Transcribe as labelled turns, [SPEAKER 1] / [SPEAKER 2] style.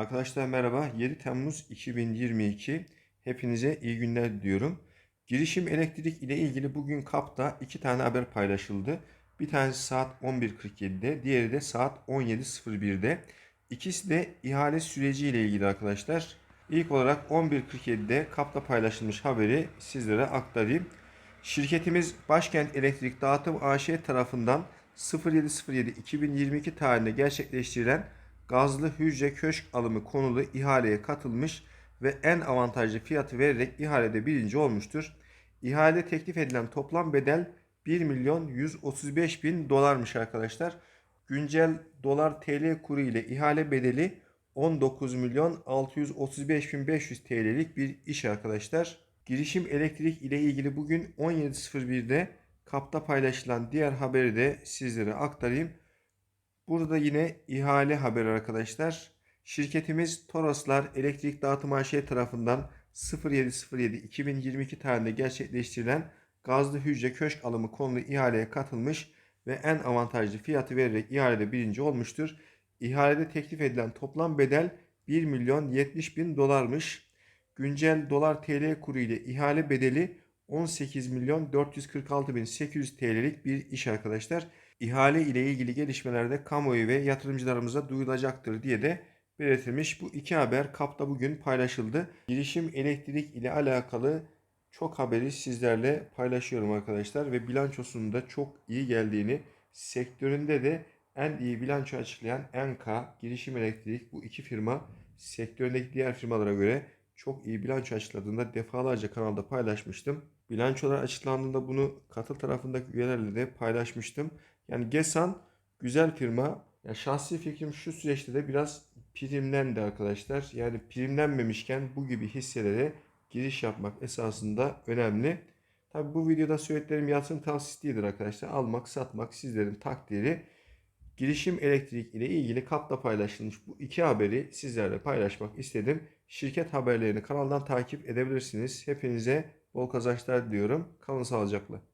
[SPEAKER 1] Arkadaşlar merhaba. 7 Temmuz 2022. Hepinize iyi günler diliyorum. Girişim elektrik ile ilgili bugün KAP'ta iki tane haber paylaşıldı. Bir tanesi saat 11.47'de, diğeri de saat 17.01'de. İkisi de ihale süreci ile ilgili arkadaşlar. İlk olarak 11.47'de KAP'ta paylaşılmış haberi sizlere aktarayım. Şirketimiz Başkent Elektrik Dağıtım AŞ tarafından 07.07.2022 tarihinde gerçekleştirilen gazlı hücre köşk alımı konulu ihaleye katılmış ve en avantajlı fiyatı vererek ihalede birinci olmuştur. İhale teklif edilen toplam bedel 1 milyon 135 bin dolarmış arkadaşlar. Güncel dolar TL kuru ile ihale bedeli 19 milyon 635 bin 500 TL'lik bir iş arkadaşlar. Girişim elektrik ile ilgili bugün 17.01'de kapta paylaşılan diğer haberi de sizlere aktarayım. Burada yine ihale haberi arkadaşlar. Şirketimiz Toroslar Elektrik Dağıtım AŞ tarafından 07.07.2022 tarihinde gerçekleştirilen gazlı hücre köşk alımı konulu ihaleye katılmış ve en avantajlı fiyatı vererek ihalede birinci olmuştur. İhalede teklif edilen toplam bedel 1 milyon 70 bin dolarmış. Güncel dolar TL kuru ile ihale bedeli 18 milyon 446 bin 800 TL'lik bir iş arkadaşlar. İhale ile ilgili gelişmelerde kamuoyu ve yatırımcılarımıza duyulacaktır diye de belirtilmiş. Bu iki haber kapta bugün paylaşıldı. Girişim elektrik ile alakalı çok haberi sizlerle paylaşıyorum arkadaşlar ve bilançosunun da çok iyi geldiğini, sektöründe de en iyi bilanço açıklayan Enka, Girişim Elektrik bu iki firma sektöründeki diğer firmalara göre çok iyi bilanço açıkladığında defalarca kanalda paylaşmıştım. Bilançolar açıklandığında bunu katıl tarafındaki üyelerle de paylaşmıştım. Yani Gesan güzel firma. Ya şahsi fikrim şu süreçte de biraz primlendi arkadaşlar. Yani primlenmemişken bu gibi hisselere giriş yapmak esasında önemli. Tabi bu videoda söylediklerim yatırım tavsiyesi değildir arkadaşlar. Almak, satmak sizlerin takdiri. Girişim elektrik ile ilgili kapta paylaşılmış bu iki haberi sizlerle paylaşmak istedim. Şirket haberlerini kanaldan takip edebilirsiniz. Hepinize bol kazançlar diliyorum. Kalın sağlıcakla.